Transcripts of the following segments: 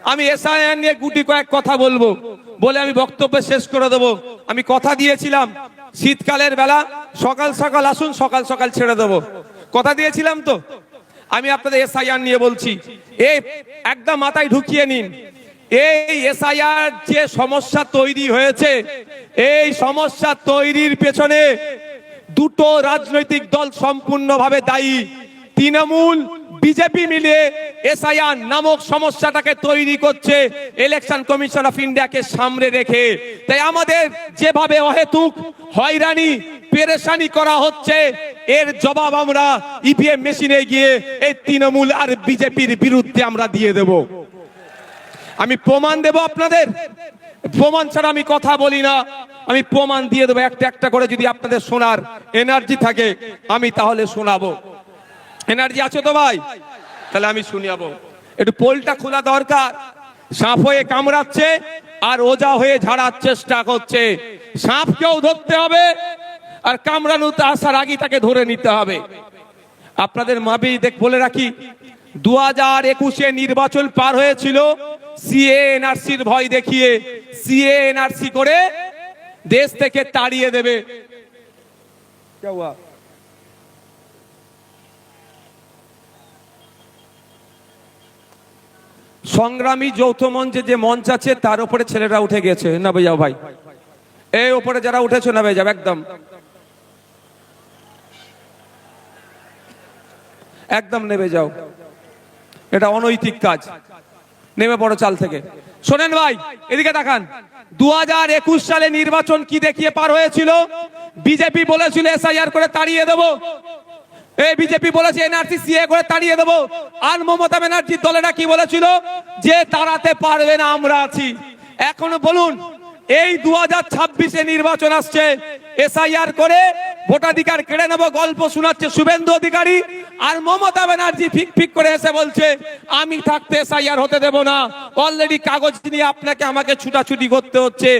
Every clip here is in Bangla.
আমি এসআইআর নিয়ে গুটি কয়েক কথা বলব। বলে আমি বক্তব্য শেষ করে দেবো। আমি কথা দিয়েছিলাম, শীতকালের বেলা সকাল সকাল আসুন, সকাল সকাল ছেড়ে দেবো। কথা দিয়েছিলাম তো? আমি আপনাদের এসআইআর নিয়ে বলছি। এই একদম মাথায় ঢুকিয়ে নিন। এই এসআইআর যে সমস্যা তৈরি হয়েছে, এই সমস্যা তৈরির পেছনে দুটো রাজনৈতিক দল সম্পূর্ণভাবে দায়ী। তৃণমূল, বিজেপি মিলে এসআইআর নামক সমস্যাটাকে তৈরি করছে ইলেকশন কমিশন অফ ইন্ডিয়াকে সামনে রেখে। তাই আমাদের যেভাবে অহেতুক হয়রানি, পেরেশানি করা হচ্ছে, এর জবাব আমরা ইভিএম মেশিনে গিয়ে এই তৃণমূল আর বিজেপির বিরুদ্ধে আমরা দিয়ে দেব। আমি প্রমাণ দেব আপনাদের? প্রমাণ ছাড়া আমি কথা বলি না। আমি প্রমাণ দিয়ে দেবো, একটা একটা করে যদি আপনাদের শোনার এনার্জি থাকে, আমি তাহলে শোনাবো। এনার্জি আছো তো ভাই? তাহলে আমি শুনিয়াবো একটু পোলটা খোলা দরকার। সাপ হয়ে কামড়াচ্ছে আর ওজা হয়ে ঝাড়ার চেষ্টা করছে। সাপকেও ধরতে হবে আর কামড়ানোতে আসার আগে তাকে ধরে নিতে হবে। আপনাদের মাবি দেখ বলে রাখি দু হাজার একুশে নির্বাচন পার হয়েছিল। সিএ এনআরসির ভয় দেখিয়ে সিএ এনআরসি করে দেশ থেকে তাড়িয়ে দেবে। क्या সংগ্রামী যৌথ মঞ্চে যে মঞ্চ আছে, তার উপরে ছেলেরা উঠে গেছে। না ভাইয়া ভাই। এই উপরে যারা উঠেছো না যাও একদম। একদম নেমে যাও। এটা অনৈতিক কাজ। নেমে পড়ো চাল থেকে। শোনেন ভাই, এদিকে দেখান। দু হাজার একুশ সালে নির্বাচন কি দেখিয়ে পার হয়েছিল? বিজেপি বলেছিল, এসআইআর করে তাড়িয়ে দেবো। এই বিজেপি বলেছে এনআরসি সিএ করে তাড়িয়ে দেবো। আর মমতা ব্যানার্জির দলেরা কি বলেছিল? যে তাড়াতে পারবে না আমরা আছি। এখনও বলুন, এই দু হাজার ছাব্বিশে নির্বাচন আসছে, এসআইআর করে ভোটাধিকার কেড়ে নেব, গল্প শোনাচ্ছে শুভেন্দু অধিকারী, আর মমতা ব্যানার্জি ফিক ফিক করে এসে বলছে, আমি থাকতে এসআইআর হতে দেব না। অলরেডি কাগজ নিয়ে আপনাকে আমাকে ছুটাছুটি করতে হচ্ছে।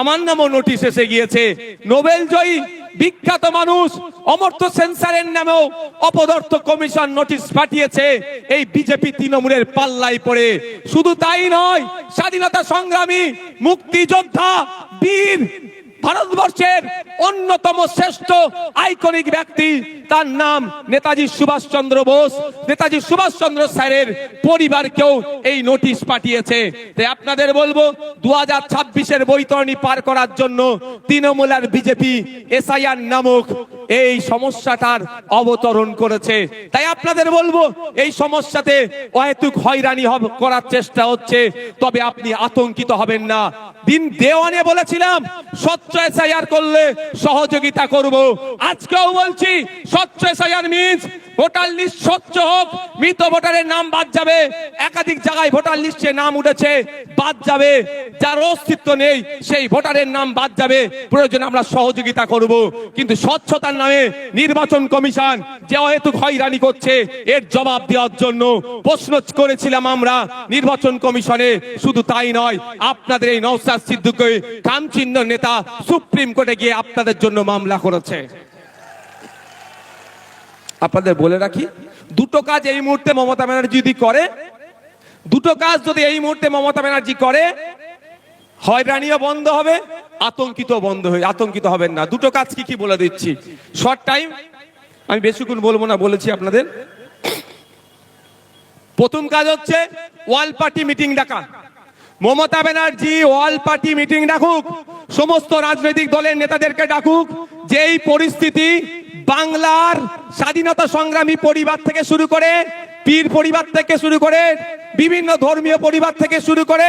আমার নামও নোটিশ এসে গিয়েছে। নোবেল জয়ী বিখ্যাত মানুষ অমর্ত্য সেন্সারের নামেও অপদার্থ কমিশন নোটিশ পাঠিয়েছে। এই বিজেপি তৃণমূলের পাল্লাই পড়ে। শুধু তাই নয়, স্বাধীনতা সংগ্রামী, মুক্তিযোদ্ধা, বীর ভারতবর্ষের অন্যতম শ্রেষ্ঠ আইকনিক ব্যক্তি, তার নাম নেতাজি সুভাষচন্দ্র বোস। নেতাজি সুভাষচন্দ্র স্যারের পরিবারকেও এই নোটিশ পাঠিয়েছে। তাই আপনাদের বলব দু হাজার ছাব্বিশের বৈতরণী পার করার জন্য তৃণমূল আর বিজেপি, এসআইআর নামক এই সমস্যাটার অবতরণ করেছে। তাই আপনাদের বলব, এই সমস্যাতে অহেতুক হয়রানি করার চেষ্টা হচ্ছে। তবে আপনি আতঙ্কিত হবেন না। দিন দেওয়ানে বলেছিলাম, স্বচ্ছ এসআইআর করলে সহযোগিতা করব। আজকেও বলছি, স্বচ্ছ এসআইআর ভোটার লিস্ট স্বচ্ছ হোক, মৃত ভোটারের নাম বাদ যাবে। একাধিক জায়গায় ভোটার লিস্টে নাম উঠেছে, বাদ যাবে। যার অস্তিত্ব নেই, সেই ভোটারের নাম বাদ যাবে। প্রয়োজনে আমরা সহযোগিতা করব। কিন্তু স্বচ্ছতার নামে নির্বাচন কমিশন যে অহেতুক হয়রানি করছে, এর জবাব দেওয়ার জন্য প্রশ্ন করেছিলাম আমরা, নির্বাচন কমিশনে শুধু তাই নয়, আপনাদের এই নওসাদ সিদ্দিকী কামচিহ্ন নেতা সুপ্রিম কোর্টে গিয়ে আপনাদের জন্য মামলা করেছে। আপনাদের বলে রাখি, দুটো কাজ এই মুহূর্তে মমতা ব্যানার্জি যদি করে, দুটো কাজ যদি এই মুহূর্তে মমতা ব্যানার্জি করে হয়রানিও বন্ধ হবে আতঙ্কিত বন্ধ হয়ে আতঙ্কিত হবেন না। দুটো কাজ কি কি বলে দিচ্ছি। শর্ট টাইম আমি বেশিক্ষণ বলব না, বলেছি আপনাদের। প্রথম কাজ হচ্ছে, ওয়াল পার্টি মিটিং ডাকা। Mamata Banerjee all party meeting ডাকুক। সমস্ত রাজনৈতিক দলের নেতাদেরকে ডাকুক। যেই পরিস্থিতি বাংলার স্বাধীনতা সংগ্রামী পরিবার থেকে শুরু করে, পীর পরিবার থেকে শুরু করে, বিভিন্ন ধর্মীয় পরিবার থেকে শুরু করে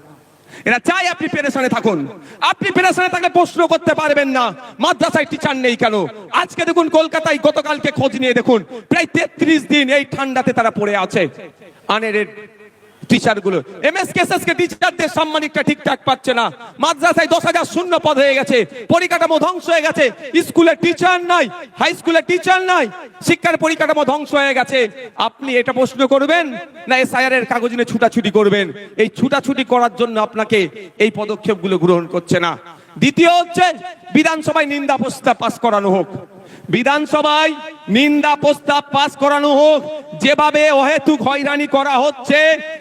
এরা চাই আপনি পেরেশানে থাকুন। আপনি পেরেশানে থাকলে প্রশ্ন করতে পারবেন না। মাদ্রাসায় টিচার নেই কেন? আজকে দেখুন কলকাতায় গতকালকে খোঁজ নিয়ে দেখুন, প্রায় তেত্রিশ দিন এই ঠান্ডাতে তারা পড়ে আছে। আনের টিচারগুলো এমএস কেসএস কে টিচারদের ঠিকঠাক পাচ্ছে না। মাদ্রাসায় দশ হাজার শূন্য পদ হয়ে গেছে। পরিকাঠামো ধ্বংস হয়ে গেছে। স্কুলে টিচার নাই, হাই স্কুলে টিচার নাই, শিক্ষার পরিকাঠামো ধ্বংস হয়ে গেছে। আপনি এটা প্রশ্ন করবেন না এসআইআর এর কাগজ নিয়ে ছুটাছুটি করবেন? এই ছুটাছুটি করার জন্য আপনাকে এই পদক্ষেপগুলো গ্রহণ করছে না। দ্বিতীয় হচ্ছে, বিধানসভায় নিন্দা প্রস্তাব পাস করানো হোক। বিধানসভায় নিন্দা প্রস্তাব পাস করানো হোক। যেভাবে অহেতুক হয়রানি করা হচ্ছে